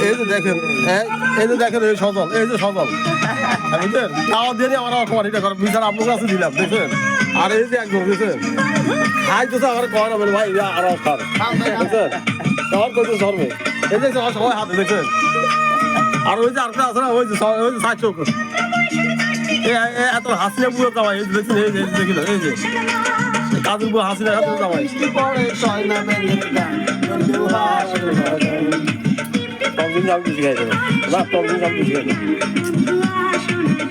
এই যে দেখেন এই- এই যে দেখেন এই সজল এই যে সজল। হ্যাঁ, বুঝলেন খাওয়া দিয়ে আমার এটা করেন বিচার আপনার কাছে দিলাম দেখছেন? আর এই যে একজন দেখছেন? খাই তো আমার কয় না ভাই আর দেখছেন? আমার কইতে ধরবে এই যে সবাই হাতে দেখছেন? আর ওই যে আরেকটা আছে না ওই যে ওই যে সাত চোখ। এত হাসিয়া বুড়ো জামাই এই দেখছেন এই যে দেখিল এই যে। কাজুর বুড়ো হাসিনা হাতে জামাই তখন কিছু খাই দেবো না তখন কিছু খাই দেবো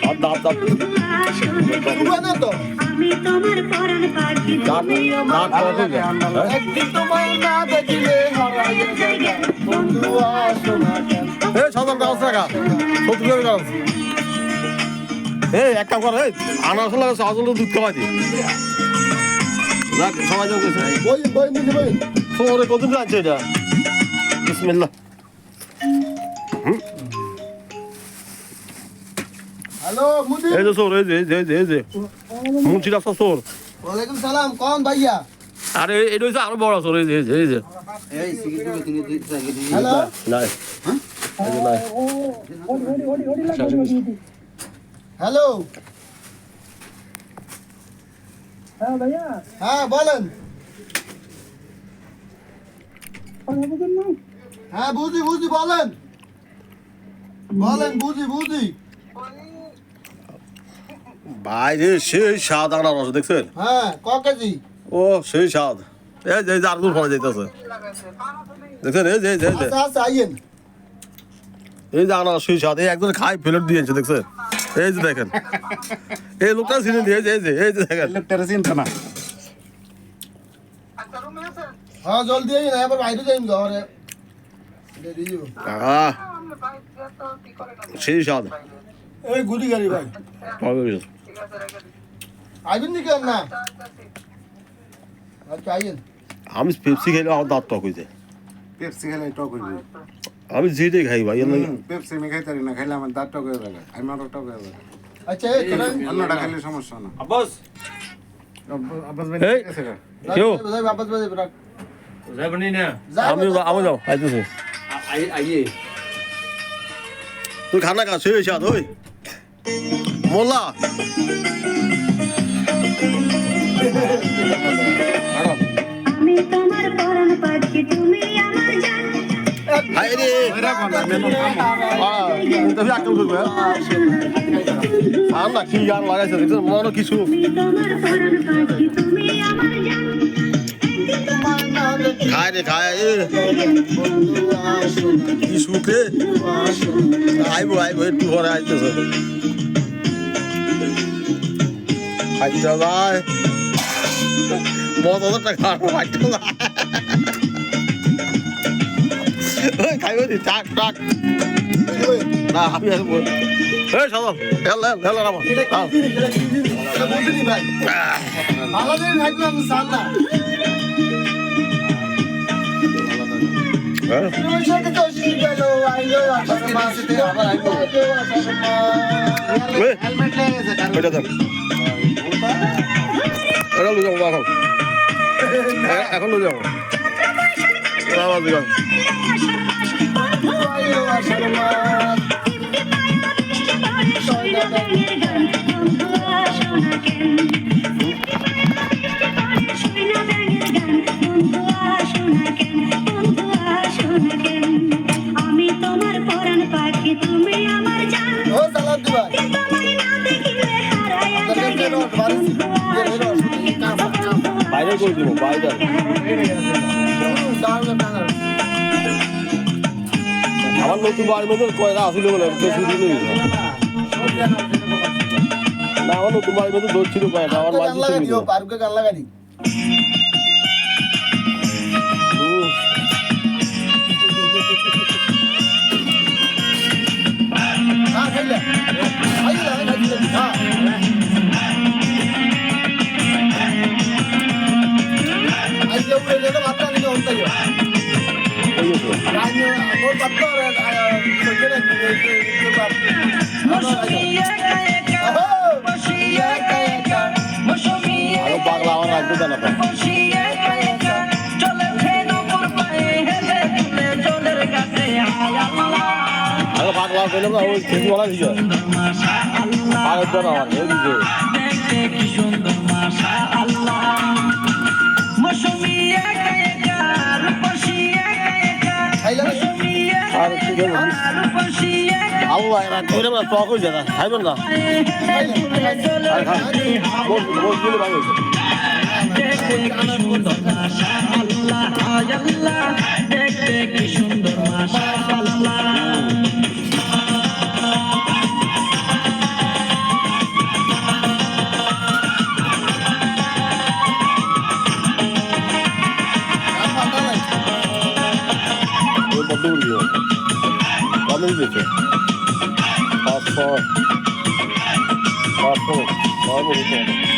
আর দাঁত দাঁত দাঁত দাঁত হ্যাঁ সাধারণ কাগজ টাকা সত্তর টাকা এই এক কাম আনারস লাগে সহজল দুধ যাক সবাই যাও গেছে বই বই নিচে বই তোমার কত আছে এটা হ্যালো মুদি এই যে সোর এই যে এই যে এই যে মুন্সি রাস্তা সোর ওয়ালাইকুম সালাম কোন ভাইয়া। আরে এটা হচ্ছে আরও বড় সোর এই যে এই যে এই হ্যালো। নাই। এই যে নাই। হ্যালো। হ্যাঁ বলেন। হ্যাঁ বুঝি বুঝি বলেন। বলেন বুঝি বুঝি। বাইরে সেই স্বাদ আনারস দেখছেন? হ্যাঁ ক কেজি? ও সেই স্বাদ। এই যে আর দূর ফলে যাইতেছে। দেখছেন? এই যে এই যে এই যে। আচ্ছা আচ্ছা আইয়েন। এই যে আনারস সেই স্বাদ। এই একজন খাই ফেরত দিয়েছে দেখছেন? এই যে দেখেন। এই লোকটা চিনে দিয়ে এই যে এই যে এই যে দেখেন। লোকটারে চিন্তা না। হ্যাঁ জলদি আইন এবার বাইরে যাইন ঘরে। আহ। সেই স্বাদ এই গুলি গাড়ি ভাই। পাবে বেশ। আইবেন নি কেন না? আচ্ছা আইয়েন। আমি পেপসি খাইলে আমার দাঁত টক হয়েছে পেপসি খেলে টক হইবে। আমি যেটাই খাই ভাই পেপসি আমি খাইতে না খাইলে আমার দাঁত টক হয়ে গেলে আমি আরও টক হয়ে গেলে আচ্ছা এই অন্যটা খাইলে সমস্যা না। আব্বাস। আব্বাস ভাই? কেউ? যাবনি না। আমি আমি যাও আইতেছি। আই আইয়ে। তুই খানা খা সেই স্বাদ ওই মোল্লা। আমি তোমার পরাণ পাখি তুমি আমার জান। হাই রে। তুমি আক্কেল করবে আর না কি গান লাগাইছে মনে কিছু খায় রে খায়। কি সুখে? আইবো আইবো একটু পরে আইতেছে। খাইতে যায় পনেরো হাজার টাকা খাইতে যায় খাইবো নি টাক টাক না আমি আসব এই সদল হেল হেল হেল রামা ভাই ভালো দিন থাকলাম দেন এটা লুজাও এখন। এখন লুজাও। করে দিব টাঙ্গাল আমার নতুন বাড়ির মধ্যে কয়লা আসলে বলে শুধু নেই না আমার নতুন বাড়ির মধ্যে দৌড় ছিল কয়টা আমার বাড়ি পার্কে গান লাগা হেলে হেলে জলের কাছে আয় আল্লাহ তোমার কইলাম না ওই খেজুর বলা দিছে আর একবার আমার আর কি দেবো আল্লাহ, এরা কইলাম না টক হয়ে যায় খাইবেন না আর খান মোট মোট দিলে ভালো করে দিও কমে দিয়েছে পাঁচশো পাঁচশো মিনিট